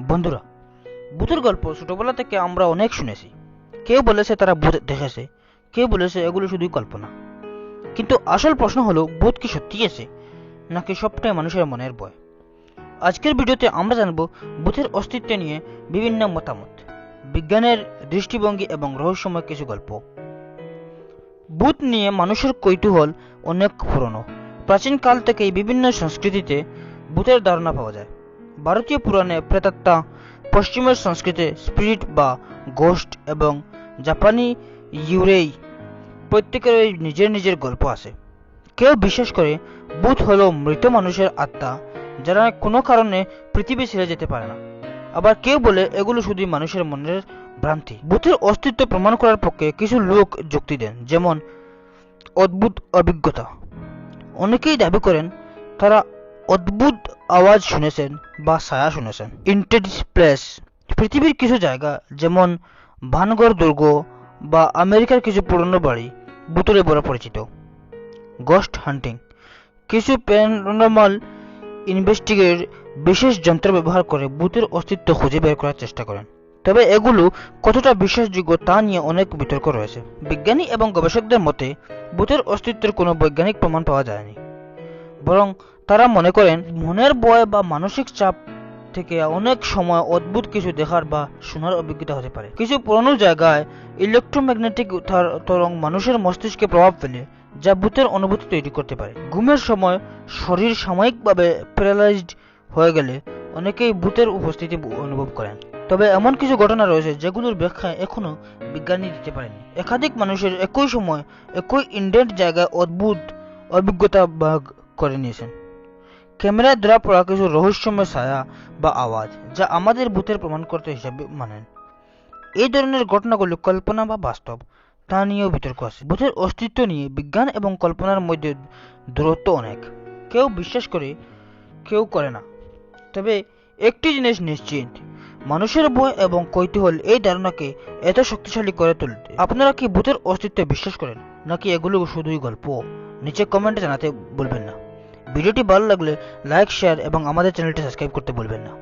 বন্ধুরা ভূতের গল্প ছোটবেলা থেকে আমরা অনেক শুনেছি। কেউ বলেছে তারা ভূত দেখেছে, কেউ বলেছে এগুলো শুধুই কল্পনা। কিন্তু আসল প্রশ্ন হলো ভূত কি সত্যি আছে, নাকি সবটাই মানুষের মনের ভয় আজকের ভিডিওতে আমরা জানব ভূতের অস্তিত্ব নিয়ে বিভিন্ন মতামত, বিজ্ঞানের দৃষ্টিভঙ্গি এবং রহস্যময় কিছু গল্প। ভূত নিয়ে মানুষের কৌতূহল অনেক পুরনো। প্রাচীনকাল থেকেই বিভিন্ন সংস্কৃতিতে ভূতের ধারণা পাওয়া যায়। ভারতীয় পুরাণে প্রেতাত্মা, পশ্চিমের সংস্কৃতে, স্পিরিট বা গোস্ট এবং জাপানি ইউরেই প্রত্যেকেরই নিজের নিজের গল্প আছে। কেউ বিশ্বাস করে ভূত হলো মৃত মানুষের আত্মা, যারা কোনো কারণে পৃথিবী ছেড়ে যেতে পারে না। আবার কেউ বলে এগুলো শুধু মানুষের মনের ভ্রান্তি। ভূতের অস্তিত্ব প্রমাণ করার পক্ষে কিছু লোক যুক্তি দেন, যেমন অদ্ভুত অভিজ্ঞতা। অনেকেই দাবি করেন, তারা অদ্ভুত আওয়াজ শুনেছেন বা ছায়া শুনেছেন ইন্টেডিস প্লেস পৃথিবীর কিছু জায়গা, যেমন ভানগড় দুর্গ বা আমেরিকার কিছু পুরনো বাড়ি ভূতরে বড় পরিচিত। গস্ট হান্টিং কিছু প্যারানর্মাল ইনভেস্টিগেট বিশেষ যন্ত্র ব্যবহার করে ভূতের অস্তিত্ব খুঁজে বের করার চেষ্টা করেন। তবে এগুলো কতটা বিশ্বাসযোগ্য তা নিয়ে অনেক বিতর্ক রয়েছে। বিজ্ঞানী এবং গবেষকদের মতে, ভূতের অস্তিত্বের কোনো বৈজ্ঞানিক প্রমাণ পাওয়া যায়নি। বরং তারা মনে করেন, মনের ভয় বা মানসিক চাপ থেকে অনেক সময় অদ্ভুত কিছু দেখার বা শোনার অভিজ্ঞতা হতে পারে। কিছু পুরনো জায়গায় ইলেকট্রোম্যাগনেটিক তরঙ্গ মানুষের মস্তিষ্কে প্রভাব ফেলে, যা ভূতের অনুভূতি তৈরি করতে পারে। ঘুমের সময় শরীর সাময়িকভাবে প্যারালাইজড হয়ে গেলে অনেকেই ভূতের উপস্থিতি অনুভব করেন। তবে এমন কিছু ঘটনা রয়েছে যেগুলোর ব্যাখ্যা এখনও বিজ্ঞানী দিতে পারেনি। একাধিক মানুষের একই সময় একই ইন্ডেন্ট জায়গায় অদ্ভুত অভিজ্ঞতা ভাগ করে নিয়েছেন। ক্যামেরায় ধরা পড়া কিছু রহস্যময় ছায়া বা আওয়াজ যা আমাদের ভূতের প্রমাণ করতে হিসাবে মানেন। এই ধরনের ঘটনাগুলো কল্পনা বা বাস্তব, তা নিয়েও বিতর্ক আছে। ভূতের অস্তিত্ব নিয়ে বিজ্ঞান এবং কল্পনার মধ্যে দূরত্ব অনেক। কেউ বিশ্বাস করে, কেউ করে না। তবে একটি জিনিস নিশ্চিত, মানুষের ভয় এবং কৌতূহল এই ধারণাকে এত শক্তিশালী করে তুলতে। আপনারা কি ভূতের অস্তিত্বে বিশ্বাস করেন, নাকি এগুলো শুধুই গল্প? নিচে কমেন্টে জানাতে বলবেন না। ভিডিওটি ভালো লাগলে লাইক শেয়ার এবং আমাদের চ্যানেলটি সাবস্ক্রাইব করতে ভুলবেন না।